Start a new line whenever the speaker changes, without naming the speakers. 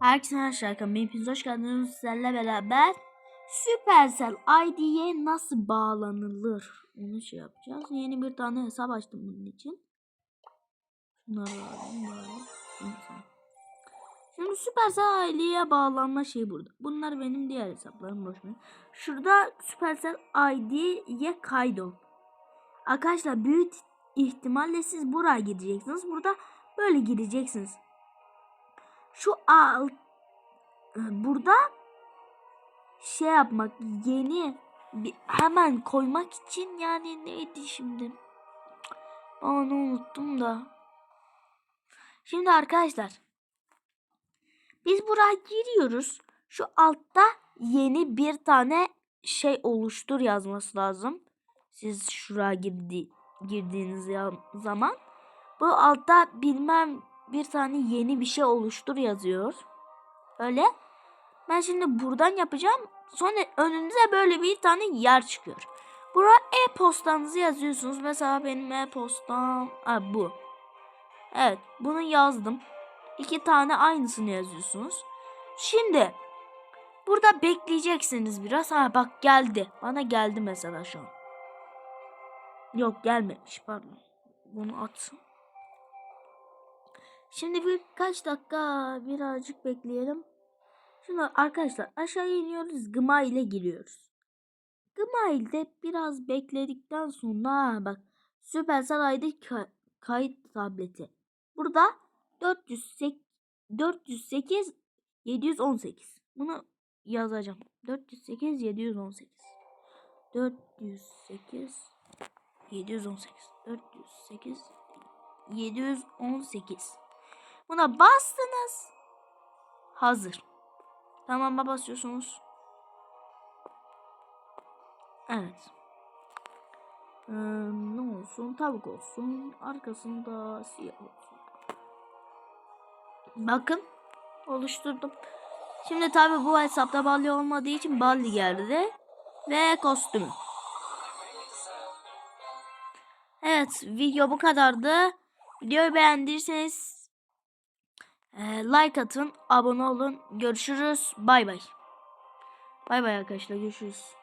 Herkese merhaba. Hepiniz hoş geldiniz. Sizlerle beraber Supercell ID'ye nasıl bağlanılır? Onu şey yapacağız. Yeni bir tane hesap açtım bunun için. Şunları alayım bari. Şimdi Supercell ID'ye bağlanma şeyi burada. Bunlar benim diğer hesaplarım boş ver. Şurada Supercell ID'ye kaydol. Arkadaşlar büyük ihtimalle siz buraya gideceksiniz. Burada böyle gideceksiniz şu alt burada şey yapmak yeni bir, hemen koymak için yani neydi şimdi? Onu unuttum da. Şimdi arkadaşlar biz buraya giriyoruz. Şu altta yeni bir tane şey oluştur yazması lazım. Siz şuraya girdi, girdiğiniz zaman. Bu altta bilmem bir tane yeni bir şey oluştur yazıyor. Öyle. Ben şimdi buradan yapacağım. Sonra önünüze böyle bir tane yer çıkıyor. Buraya e-postanızı yazıyorsunuz. Mesela benim e-postam bu. Evet bunu yazdım. İki tane aynısını yazıyorsunuz. Şimdi burada bekleyeceksiniz biraz. Ha bak geldi. Bana geldi mesela şu an. Yok gelmemiş pardon. Bunu atsın. Şimdi birkaç dakika birazcık bekleyelim. Şimdi arkadaşlar aşağı iniyoruz. Gma ile giriyoruz. Gma ile biraz bekledikten sonra bak Supercell ID ka kayıt tableti. Burada 408 408 718. Bunu yazacağım. 408 718. 408 718. 408 718. Buna bastınız. Hazır. Tamam'a basıyorsunuz. Evet. Ee, ne olsun? Tavuk olsun. Arkasında siyah olsun. Bakın. Oluşturdum. Şimdi tabi bu hesapta Balli olmadığı için Balli geldi. Ve kostümü. Evet video bu kadardı. Videoyu beğendiyseniz like atın, abone olun. Görüşürüz. Bay bay. Bay bay arkadaşlar. Görüşürüz.